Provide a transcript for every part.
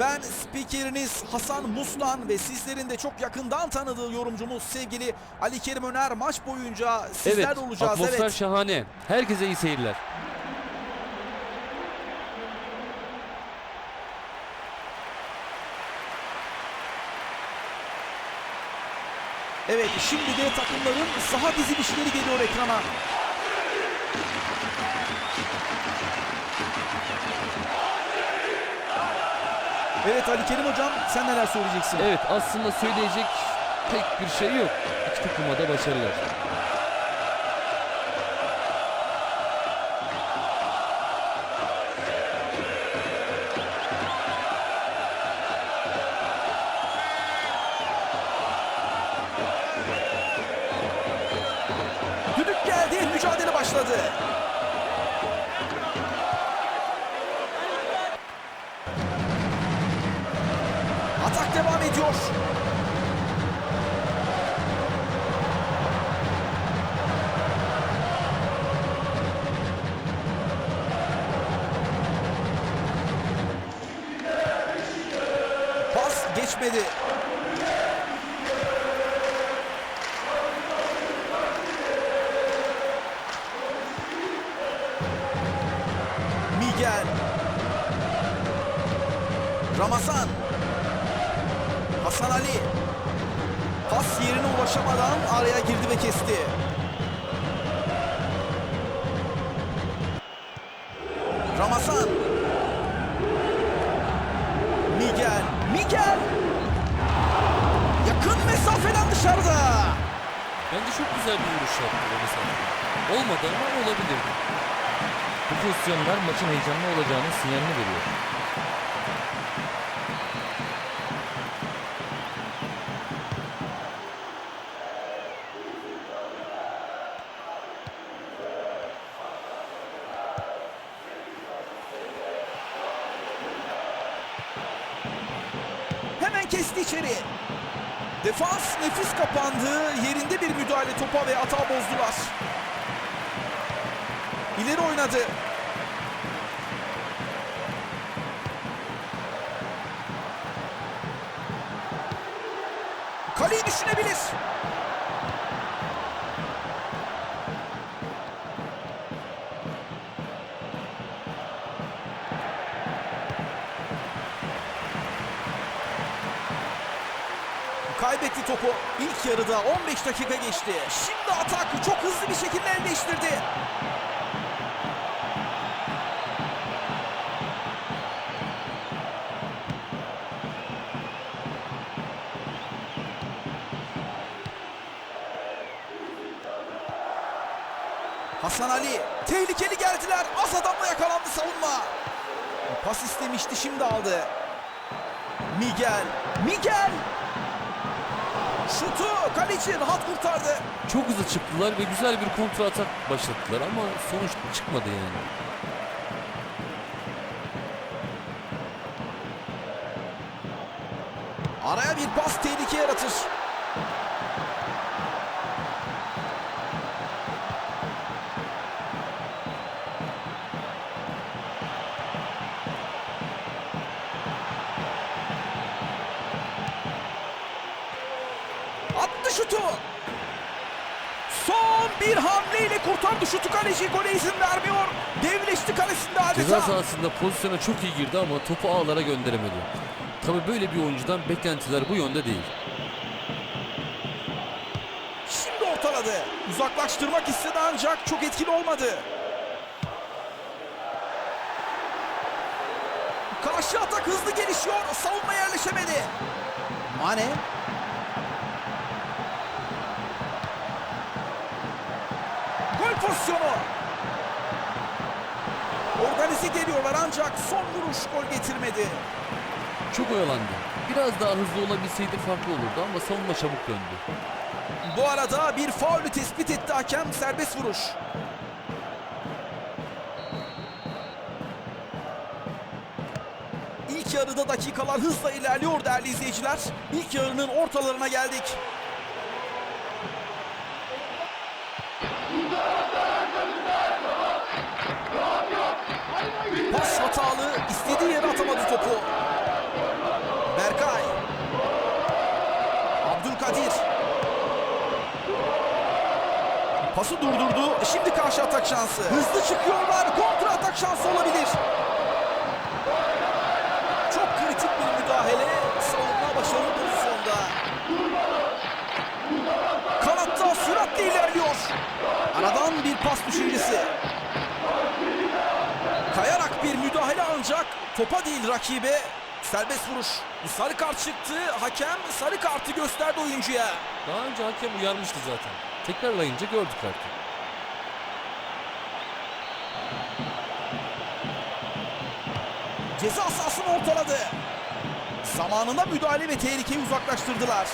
Ben spikeriniz Hasan Muslan ve sizlerin de çok yakından tanıdığı yorumcumuz sevgili Ali Kerim Öner maç boyunca sizler Evet, olacağız. atmosfer Evet. şahane. Herkese iyi seyirler. Evet şimdi de takımların saha dizilişleri geliyor ekrana. Evet Ali Kerim hocam sen neler söyleyeceksin? Evet aslında söyleyecek pek bir şey yok. İki takıma da başarılar. Devam ediyor. Pas geçmedi. Miguel. Ramazan. Hasan Ali. Pas yerine ulaşamadan araya girdi ve kesti. Ramazan. Miguel. Miguel. Yakın mesafeden dışarıda. Bence çok güzel bir vuruş yaptı Ramazan. Olmadı ama olabilirdi. Bu pozisyonlar maçın heyecanlı olacağının sinyalini veriyor. İçeri. Defans nefis kapandı. Yerinde bir müdahale topa ve atağı bozdular. İleri oynadı. Kaleyi düşünebilir. Topu. İlk yarıda 15 dakika geçti. Şimdi atak çok hızlı bir şekilde el değiştirdi. Hasan Ali tehlikeli geldiler. Az adamla yakalandı savunma. Pas istemişti şimdi aldı. Miguel. Miguel. Şutu kaleci rahat kurtardı. Çok hızlı çıktılar ve güzel bir kontra atak başlattılar ama sonuç çıkmadı yani. Araya bir pas tehlike yaratır. Şutu. Son bir hamleyle kurtardı şutu kaleci. Gole izin vermiyor. Devleşti kalesinde Ceza adeta. sahasında pozisyona çok iyi girdi ama topu ağlara gönderemedi. Tabii böyle bir oyuncudan beklentiler bu yönde değil. Şimdi ortaladı. Uzaklaştırmak istedi ancak çok etkili olmadı. Karşı atak hızlı gelişiyor. Savunma yerleşemedi. Mane. Pozisyonu. Organize geliyorlar ancak son vuruş gol getirmedi. Çok oyalandı. Biraz daha hızlı olabilseydi farklı olurdu ama savunma çabuk döndü. Bu arada bir faulü tespit etti hakem serbest vuruş. İlk yarıda dakikalar hızla ilerliyor değerli izleyiciler. İlk yarının ortalarına geldik. Pası durdurdu. Şimdi karşı atak şansı. Hızlı çıkıyorlar. Kontra atak şansı olabilir. Çok kritik bir müdahale. Savunma başarılı pozisyonda. Kanatta süratle ilerliyor. Aradan bir pas düşüncesi. Kayarak bir müdahale ancak topa değil rakibe. Serbest vuruş. Sarı kart çıktı. Hakem sarı kartı gösterdi oyuncuya. Daha önce hakem uyarmıştı zaten. Tekrarlayınca gördük artık. Ceza sahasını ortaladı. Zamanında müdahale ve tehlikeyi uzaklaştırdılar.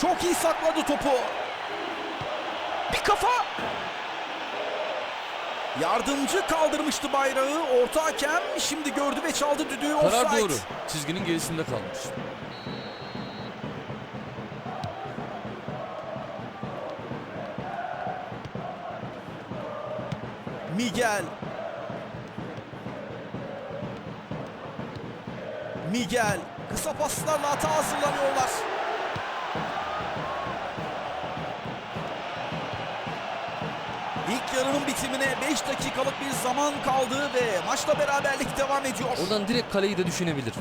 Çok iyi sakladı topu. Bir kafa. Yardımcı kaldırmıştı bayrağı. Orta hakem şimdi gördü ve çaldı düdüğü Karar offside. doğru. Çizginin gerisinde kalmış. Miguel. Miguel. Kısa paslarla hata hazırlanıyorlar. İlk yarının bitimine 5 dakikalık bir zaman kaldı ve maçta beraberlik devam ediyor. Oradan direkt kaleyi de düşünebilir.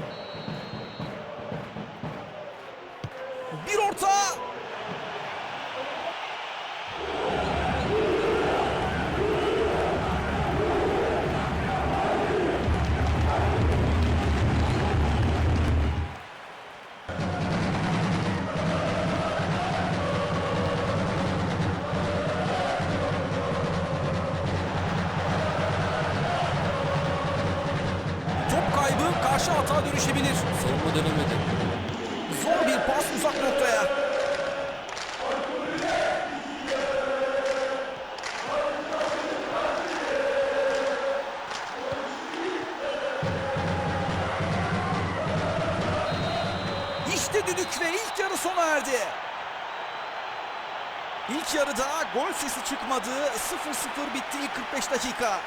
İşte düdük ve ilk yarı sona erdi. İlk yarıda gol sesi çıkmadı. 0-0 bitti ilk 45 dakika.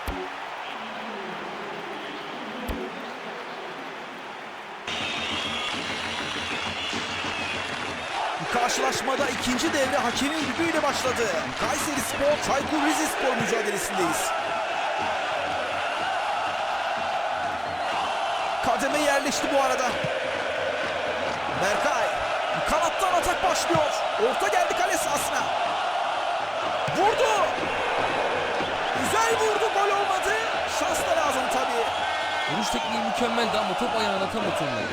Karşılaşmada ikinci devre hakemin düdüğüyle başladı. Kayseri Spor, Çaykur Rizespor mücadelesindeyiz. Kademe yerleşti bu arada. Başlıyor. Orta geldi kale sahasına. Vurdu. Güzel vurdu gol olmadı. Şans da lazım tabii. Vuruş tekniği mükemmeldi ama top ayağına tam oturmadı.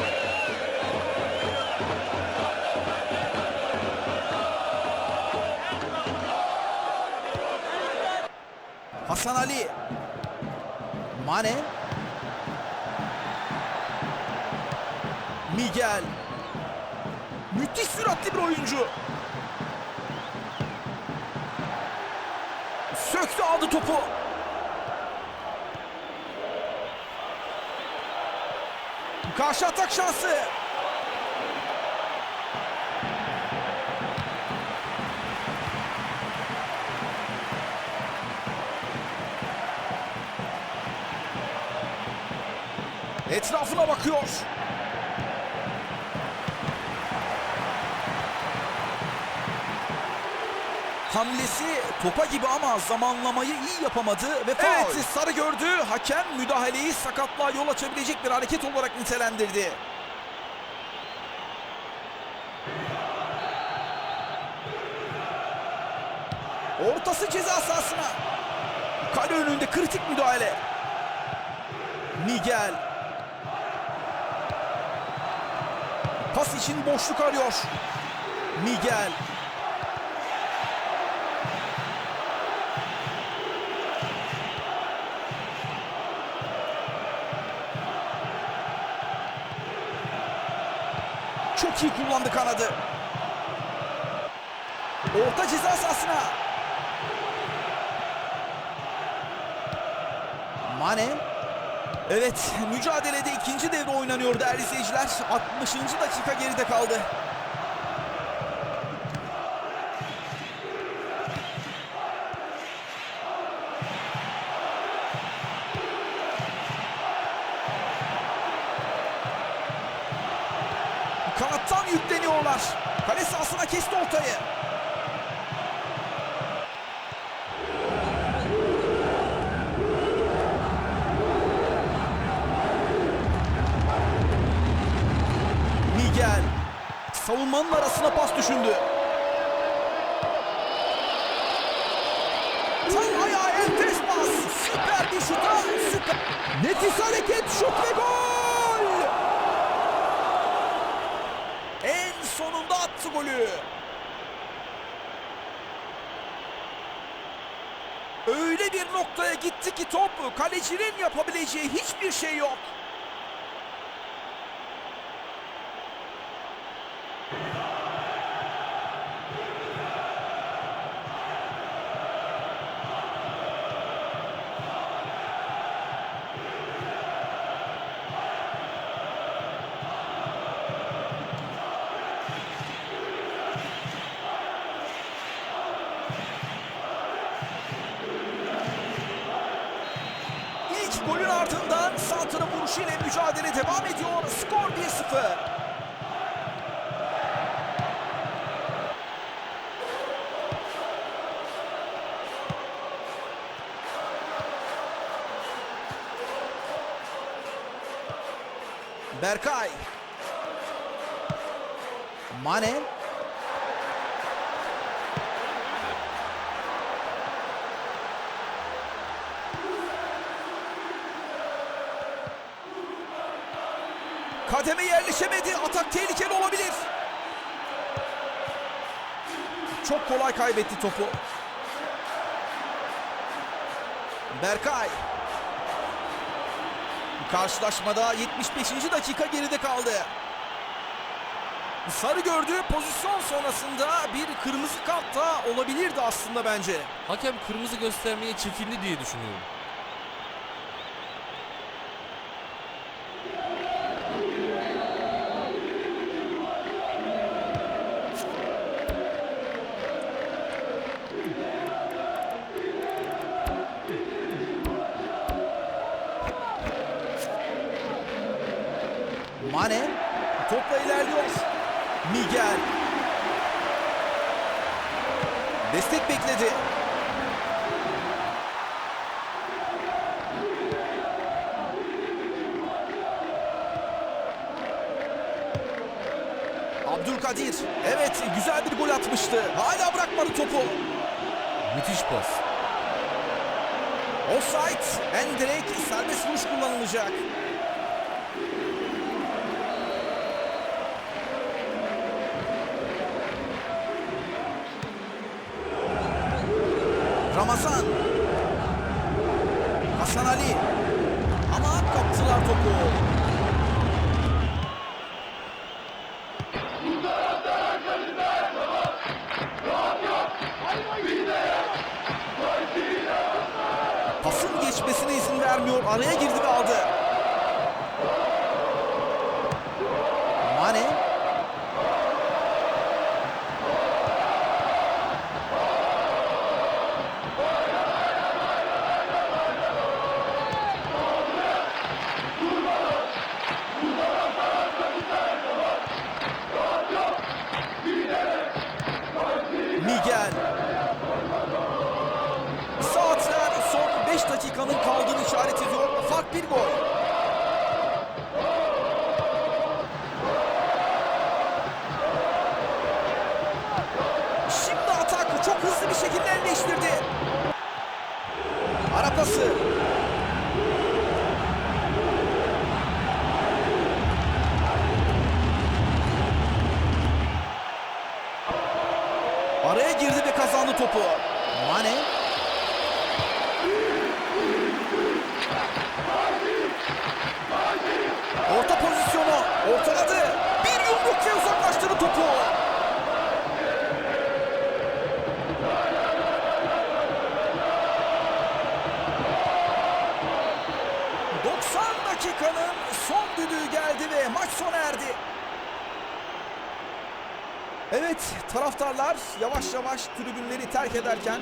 Hasan Ali. Mane. Miguel. Müthiş süratli bir oyuncu. Söktü aldı topu. Karşı atak şansı. Etrafına bakıyor. Hamlesi topa gibi ama zamanlamayı iyi yapamadı ve evet, sarı gördü. Hakem müdahaleyi sakatlığa yol açabilecek bir hareket olarak nitelendirdi. Ortası ceza sahasına. Kale önünde kritik müdahale. Miguel. Pas için boşluk arıyor. Miguel. Çok iyi kullandı kanadı. Orta ceza sahasına. Mane. Evet, mücadelede ikinci devre oynanıyor değerli izleyiciler. 60. dakika geride kaldı. Kanattan yükleniyorlar. Kale sahasına kesti ortayı. Miguel savunmanın arasına pas düşündü. Tam ayağı enfes pas. Süper bir şuta. Süper. Nefis hareket. Şut ve gol. Sonunda attı golü. Öyle bir noktaya gitti ki top kalecinin yapabileceği hiçbir şey yok. Mücadele devam ediyor. Skor 1-0. Berkay. Mane. Kademe yerleşemedi. Atak tehlikeli olabilir. Çok kolay kaybetti topu. Berkay. Karşılaşmada 75. dakika geride kaldı. Sarı gördüğü pozisyon sonrasında bir kırmızı kart da olabilirdi aslında bence. Hakem kırmızı göstermeye çekindi diye düşünüyorum. Topla ilerliyor. Miguel. Destek bekledi. Abdülkadir. Evet güzel bir gol atmıştı. Hala bırakmadı topu. Müthiş pas. Offside. Endirek serbest vuruş kullanılacak. Ramazan. Hasan Ali. Ama kaptılar topu. Taraftarlar yavaş yavaş tribünleri terk ederken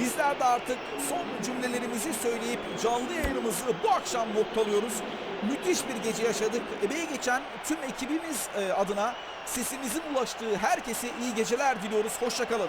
bizler de artık son cümlelerimizi söyleyip canlı yayınımızı bu akşam noktalıyoruz. Müthiş bir gece yaşadık. Emeği geçen tüm ekibimiz e, adına sesimizin ulaştığı herkese iyi geceler diliyoruz. Hoşçakalın.